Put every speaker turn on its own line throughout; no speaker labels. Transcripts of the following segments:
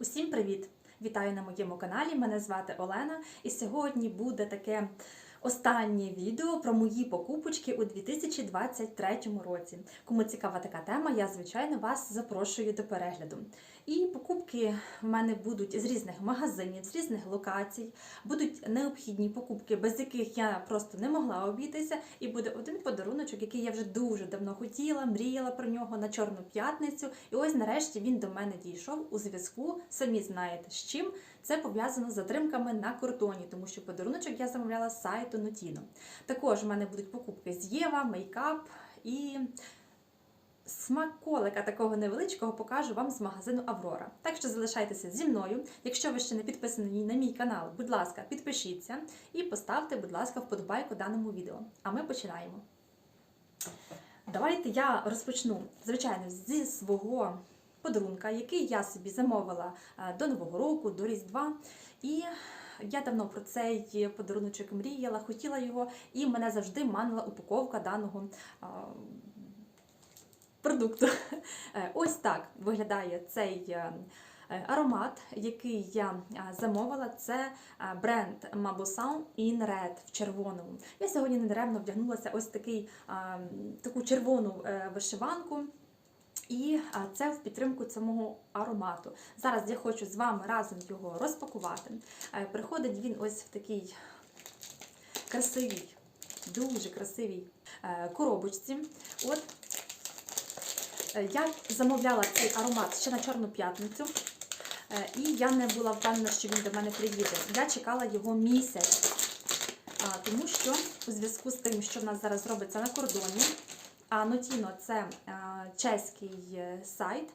Усім привіт! Вітаю на моєму каналі. Мене звати Олена, і сьогодні буде таке останнє відео про мої покупочки у 2023 році. Кому цікава така тема, я звичайно вас запрошую до перегляду. І покупки в мене будуть з різних магазинів, з різних локацій. Будуть необхідні покупки, без яких я просто не могла обійтися. І буде один подаруночок, який я вже дуже давно хотіла, мріяла про нього на Чорну п'ятницю. І ось нарешті він до мене дійшов у зв'язку. Самі знаєте з чим. Це пов'язано з затримками на кордоні, тому що подаруночок я замовляла з сайту Notino. Також в мене будуть покупки з Єва, мейкап і смаколика такого невеличкого покажу вам з магазину Аврора. Так що залишайтеся зі мною. Якщо ви ще не підписані на мій канал, будь ласка, підпишіться і поставте, будь ласка, вподобайку даному відео. А ми починаємо. Давайте я розпочну, звичайно, зі свого подарунка, який я собі замовила е, до Нового року, до Різдва. І я давно про цей подаруночок мріяла, хотіла його, і мене завжди манила упаковка даного а, продукту. Е, Ось так виглядає цей. е, е, Аромат, який я замовила, це бренд Mabosan in Red в червоному. Я сьогодні недаремно вдягнулася ось такий, таку червону вишиванку. І це в підтримку самого аромату. Зараз я хочу з вами разом його розпакувати. Приходить він ось в такій красивій, дуже красивій коробочці. От я замовляла цей аромат ще на Чорну п'ятницю. Е, І я не була впевнена, що він до мене приїде. Я чекала його місяць, тому що у зв'язку з тим, що в нас зараз робиться на кордоні, Notino – це чеський е, сайт.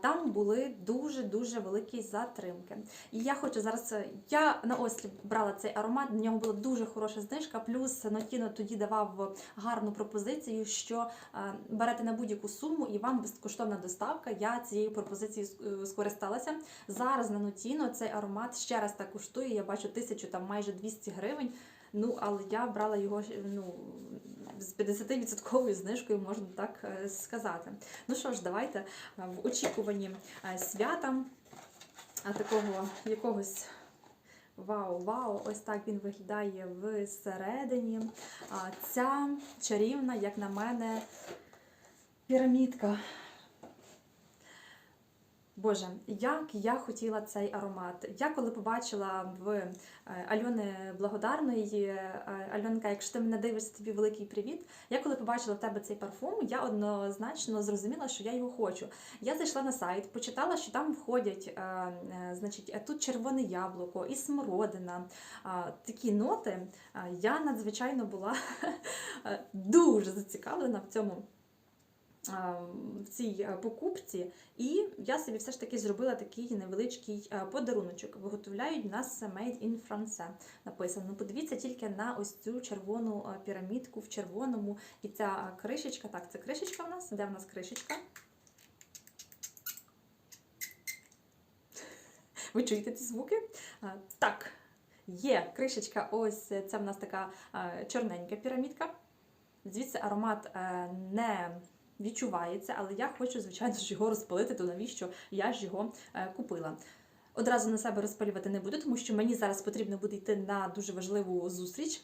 Там були дуже дуже великі затримки. І я хочу зараз. е, Я на осліп брала цей аромат. На нього була дуже хороша знижка. Плюс Notino тоді давав гарну пропозицію, що е, берете на будь-яку суму і вам безкоштовна доставка. Я цією пропозицією е, скористалася. Зараз на Notino цей аромат ще раз так коштує. Я бачу тисячу там майже 200 гривень. Ну, але я брала його ну, з 50% знижкою, можна так е, сказати. Ну що ж, давайте е, в очікуванні е, свята, такого якогось. Вау, вау! Ось так він виглядає всередині. Ця чарівна, як на мене, пірамідка. Боже, як я хотіла цей аромат. Я коли побачила в е, Альони Благодарної, е, Альонка, якщо ти мене дивишся, тобі великий привіт. Я коли побачила в тебе цей парфум, я однозначно зрозуміла, що я його хочу. Я зайшла на сайт, почитала, що там входять, е, значить, тут червоне яблуко і смородина. Такі ноти. Я надзвичайно була дуже зацікавлена в цьому в цій е, покупці, і я собі все ж таки зробила такий невеличкий е, подаруночок. Виготовляють нас Made in France написано. Ну, Подивіться тільки на ось цю червону е, пірамідку в червоному. І ця кришечка, так, це кришечка в нас. Де в нас кришечка? Ви чуєте ці звуки? Так, є кришечка, ось це в нас така чорненька пірамідка. Звідси аромат не відчувається, але я хочу, звичайно ж, його розпалити, то навіщо я ж його е, купила. Одразу на себе розпалювати не буду, тому що мені зараз потрібно буде йти на дуже важливу зустріч.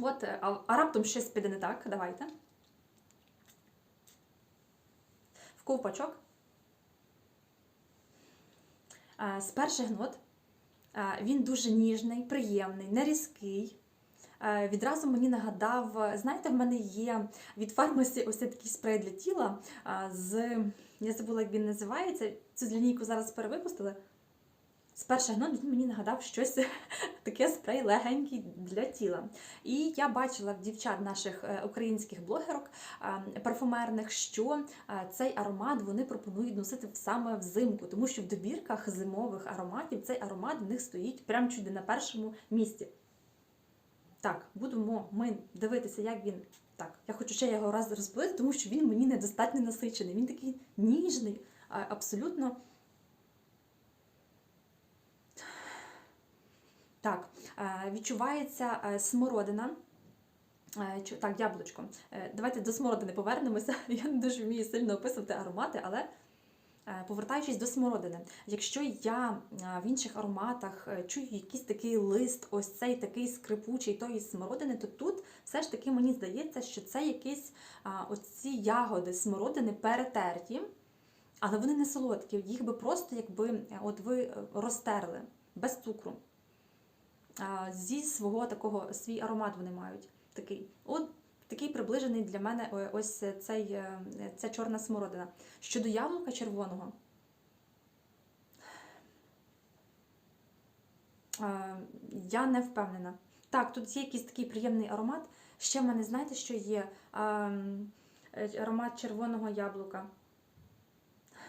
От, е, а, раптом щось піде не так. Давайте. В ковпачок. Е, З перших нот він дуже ніжний, приємний, не різкий. Е, Відразу мені нагадав, знаєте, в мене є від фармасі ось такий спрей для тіла з. Я забула, як він називається. Цю лінійку зараз перевипустили. З перших нот він мені нагадав щось таке спрей легенький для тіла. І я бачила в дівчат наших е, українських блогерок е, парфумерних, що е, цей аромат вони пропонують носити саме взимку, тому що в добірках зимових ароматів цей аромат в них стоїть прямо чуди на першому місці. Так, будемо ми дивитися, як він. Так, я хочу ще його раз розповісти, тому що він мені недостатньо насичений. Він такий ніжний, абсолютно. Так, е, відчувається е, смородина. Е, Так, яблучко. Давайте до смородини повернемося. Я не дуже вмію сильно описувати аромати, але Повертаючись до смородини, якщо я е, в інших ароматах е, чую якийсь такий лист, ось цей такий скрипучий тої смородини, то тут все ж таки мені здається, що це якісь оці ягоди смородини перетерті, але вони не солодкі. Їх би просто якби е, от ви е, розтерли без цукру. Зі свого такого свій аромат вони мають такий. От такий приближений для мене е, ось цей, е, ця чорна смородина. Щодо яблука червоного. е, Я не впевнена. Так, тут є якийсь такий приємний аромат. Ще в мене, знаєте, що є? Е, Аромат червоного яблука.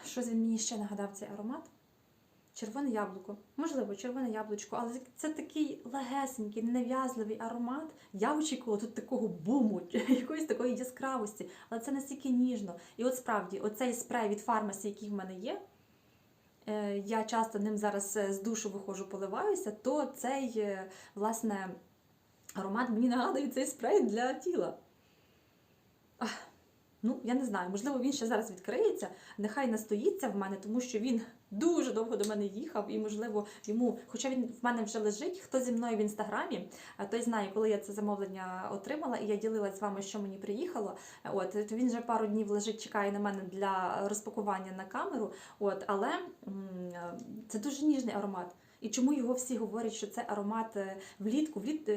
Щось він мені ще нагадав цей аромат. Червоне яблуко. Можливо, червоне яблучко, але це такий легесенький, ненав'язливий аромат. Я очікувала тут такого буму, якоїсь такої яскравості, але це настільки ніжно. І от справді, оцей спрей від фармасі, який в мене є, е, я часто ним зараз е, з душу виходжу, поливаюся, то цей, е, власне, аромат мені нагадує цей спрей для тіла. Ну, я не знаю, можливо, він ще зараз відкриється, нехай настоїться в мене, тому що він дуже довго до мене їхав, і, можливо, йому, хоча він в мене вже лежить, хто зі мною в інстаграмі, той знає, коли я це замовлення отримала, і я ділилась з вами, що мені приїхало. От він вже пару днів лежить, чекає на мене для розпакування на камеру. От, але м, це дуже ніжний аромат. І чому його всі говорять, що це аромат е, влітку, вліт,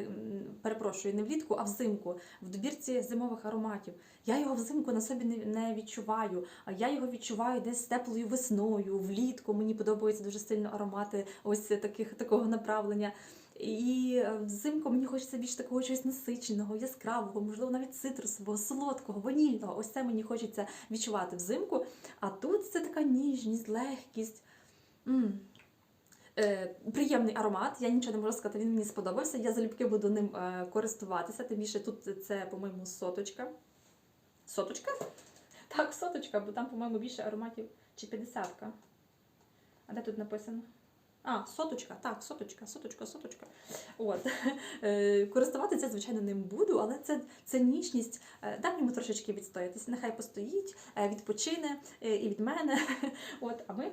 перепрошую, не влітку, а взимку, в добірці зимових ароматів. Я його взимку на собі не, не відчуваю, а я його відчуваю десь теплою весною, влітку. Мені подобаються дуже сильно аромати ось таких, такого направлення. І е, взимку мені хочеться більш такого чогось насиченого, яскравого, можливо, навіть цитрусового, солодкого, ванільного. Ось це мені хочеться відчувати взимку. А тут це така ніжність, легкість. м Е, приємний аромат, я нічого не можу сказати, він мені сподобався. Я залюбки буду ним е, користуватися. Тим більше тут це, по-моєму, соточка. Соточка? Так, соточка, бо там, по-моєму, більше ароматів чи 50-ка. А де тут написано? А, соточка, так, соточка, соточка, соточка. От. Е, Користуватися, звичайно, ним буду, але це, це ніжність. Е, Дай йому трошечки відстоятися. Нехай постоїть, е, відпочине і від мене. От, а ми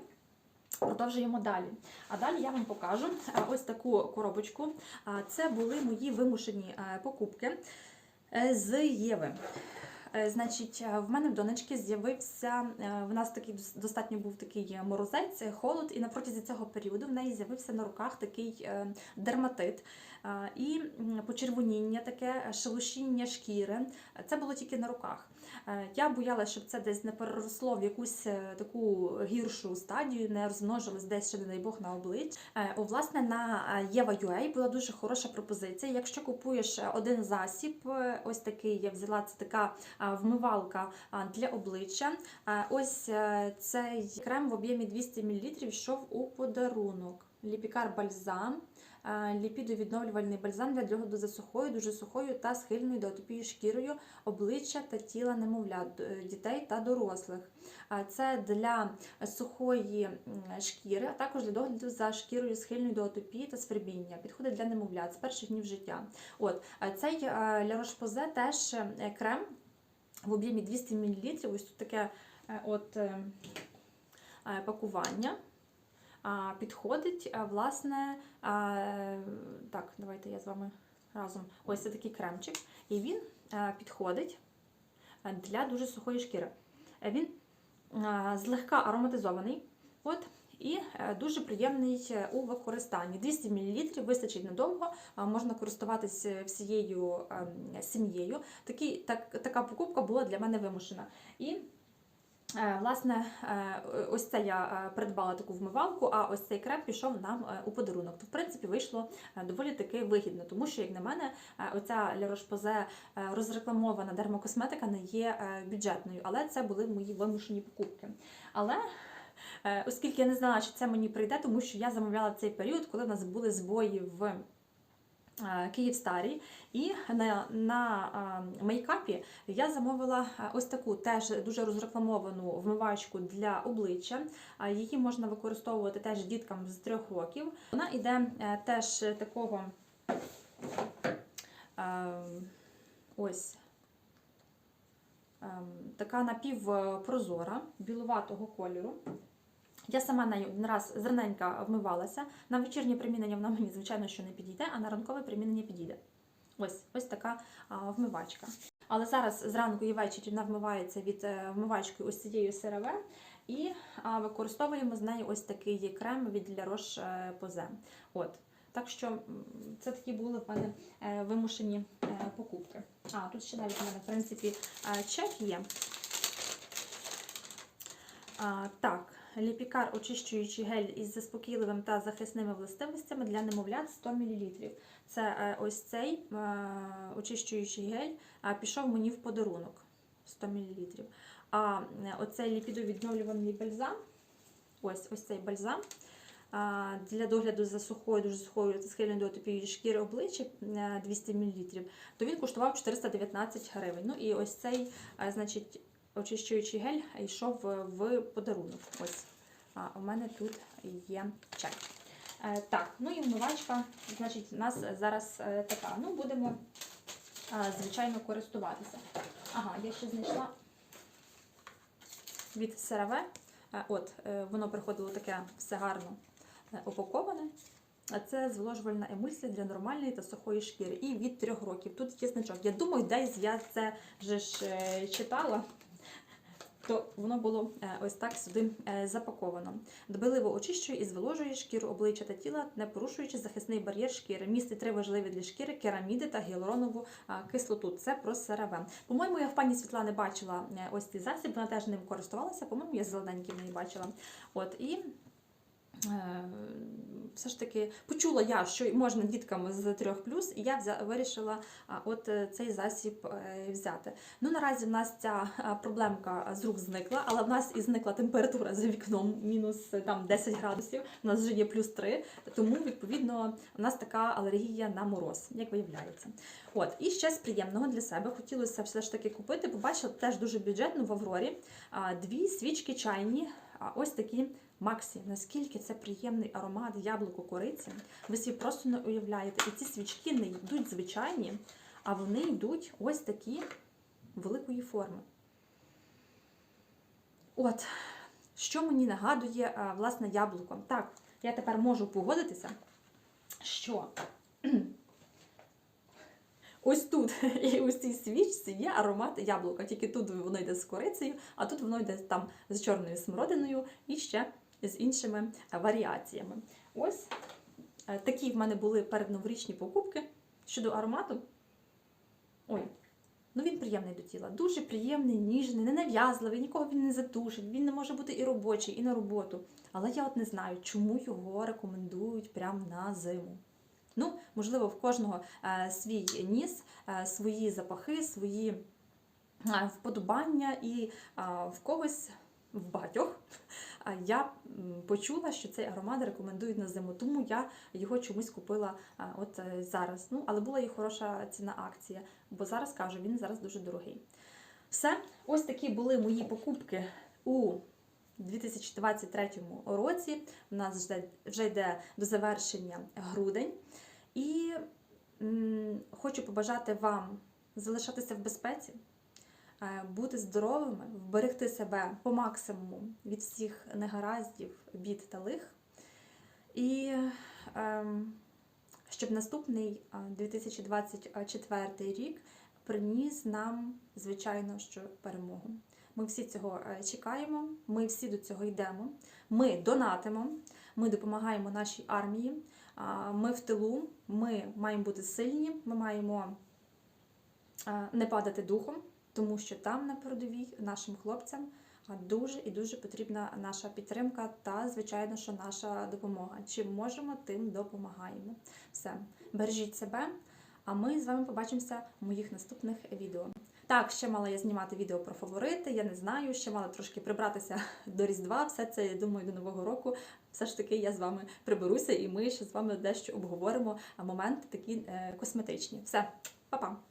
Продовжуємо далі. А далі я вам покажу е, ось таку коробочку. Це були мої вимушені е, покупки е, з Єви. Е, Значить, е, в мене в донечки з'явився, е, в нас такий достатньо був такий морозець, холод, і на протязі цього періоду в неї з'явився на руках такий дерматит і почервоніння, таке шелушіння шкіри. Це було тільки на руках. Я боялася, щоб це десь не переросло в якусь таку гіршу стадію, не розмножилось десь ще, не дай Бог, на обличчя. Е, О, власне, на Єва.ua була дуже хороша пропозиція. Якщо купуєш один засіб, ось такий я взяла, це така вмивалка для обличчя. Ось е, цей крем в об'ємі 200 мл йшов у подарунок. Ліпікар бальзам. Ліпідовідновлювальний бальзам для догляду за сухою, дуже сухою та схильною до атопії шкірою обличчя та тіла немовлят, е, дітей та дорослих. Це для сухої шкіри, а також для догляду за шкірою схильною до атопії та свербіння. Підходить для немовлят з перших днів життя. От цей е, La теж крем в об'ємі 200 мл. Ось тут таке е, от е, е, пакування. Підходить, власне, так, давайте я з вами разом. Ось це такий кремчик. І він підходить для дуже сухої шкіри. Він злегка ароматизований. От, і е, дуже приємний е, у використанні. 200 мл вистачить надовго, можна користуватися всією ем, сім'єю. Так, така покупка була для мене вимушена. І е, Власне, е, ось це я е, придбала таку вмивалку, а ось цей крем пішов нам е, у подарунок. То, в принципі, вийшло е, доволі таки вигідно, тому що, як на мене, е, оця La Roche-Posay е, розрекламована дермокосметика не є е, бюджетною, але це були мої вимушені покупки. Але е, оскільки я не знала, що це мені прийде, тому що я замовляла цей період, коли в нас були збої в е, Київстарій, і на, на е, мейкапі я замовила е, ось таку теж дуже розрекламовану вмивачку для обличчя. Її можна використовувати теж діткам з трьох років. Вона йде е, теж такого е, ось така напівпрозора, білуватого кольору. Я сама нею один раз зраненька вмивалася. На вечірнє примінення вона мені, звичайно, що не підійде, а на ранкове примінення підійде. Ось ось така а, вмивачка. Але зараз зранку і ввечері вона вмивається від е, вмивачки ось цією CeraVe. І а, використовуємо з нею ось такий крем від Roche Posay. От. Так що це такі були в мене е, вимушені е, покупки. А, тут ще навіть в мене, в принципі, чек є. А, так, ліпікар очищуючий гель із заспокійливим та захисними властивостями для немовлят 100 мл. Це е, ось цей е, очищуючий гель пішов мені в подарунок 100 мл. А е, оцей ліпідовідновлюваний бальзам, ось, ось цей бальзам. Для догляду за сухою, дуже сухою схильною до атопії шкіри обличчя е, 200 мл, то він коштував 419 гривень. Ну і ось цей, е, значить, очищуючий гель йшов в подарунок. Ось у мене тут є чек. Е, так, ну і вмивачка, значить, у нас зараз е, така. Ну, будемо, е, звичайно, користуватися. Ага, я ще знайшла від CeraVe. Е, От, е, воно приходило таке все гарно е, упаковане. Це зволожувальна емульсія для нормальної та сухої шкіри. І від трьох років. Тут є значок. Я думаю, десь я це вже ж е, читала. То воно було е, ось так сюди е, запаковано. Дбайливо очищує і зволожує шкіру обличчя та тіла, не порушуючи захисний бар'єр шкіри. Містить три важливі для шкіри кераміди та гіалуронову кислоту. Це про сераве. По-моєму, я в пані Світлани бачила е, ось цей засіб, вона теж ним користувалася. По-моєму, я зелененький в неї бачила. От і. Е, Все ж таки почула я, що можна діткам з 3 плюс, і я взя, вирішила от е, цей засіб е, взяти. Ну наразі в нас ця проблемка з рук зникла, але в нас і зникла температура за вікном мінус там 10 градусів. У нас вже є плюс 3, тому відповідно у нас така алергія на мороз, як виявляється. От і ще з приємного для себе хотілося все ж таки купити. Побачила теж дуже бюджетно в Аврорі дві свічки чайні. Ось такі Максі, наскільки це приємний аромат яблуко кориці, ви собі просто не уявляєте. І ці свічки не йдуть звичайні, а вони йдуть ось такі великої форми. От, що мені нагадує а, власне яблуко. Так, я тепер можу погодитися, що ось тут і ось цій свічці є аромат яблука. Тільки тут воно йде з корицею, а тут воно йде там з чорною смородиною і ще з іншими е, варіаціями. Ось е, такі в мене були передноворічні покупки щодо аромату. Ой, ну він приємний до тіла. Дуже приємний, ніжний, ненав'язливий, нікого він не затушить. Він не може бути і робочий, і на роботу. Але я от не знаю, чому його рекомендують прямо на зиму. Ну, можливо, в кожного е, свій ніс, свої запахи, свої вподобання, і в когось, в багатьох, а я почула, що цей аромат рекомендують на зиму, тому я його чомусь купила от е, зараз. Ну, але була і хороша ціна акція, бо зараз кажу, він зараз дуже дорогий. Все, ось такі були мої покупки у 2023 році. У нас вже, йде до завершення грудень. І м, хочу побажати вам залишатися в безпеці бути здоровими, вберегти себе по максимуму від всіх негараздів, бід та лих. І ем, щоб наступний е, 2024 рік приніс нам, звичайно, що перемогу. Ми всі цього е, чекаємо, ми всі до цього йдемо. Ми донатимо, ми допомагаємо нашій армії. Ми в тилу, ми маємо бути сильні, ми маємо е, не падати духом, тому що там на передовій нашим хлопцям дуже і дуже потрібна наша підтримка та, звичайно, що наша допомога. Чим можемо, тим допомагаємо. Все, бережіть себе, а ми з вами побачимося в моїх наступних відео. Так, ще мала я знімати відео про фаворити, я не знаю, ще мала трошки прибратися до Різдва. Все це, я думаю, до Нового року. Все ж таки я з вами приберуся, і ми ще з вами дещо обговоримо моменти такі е, косметичні. Все, па-па!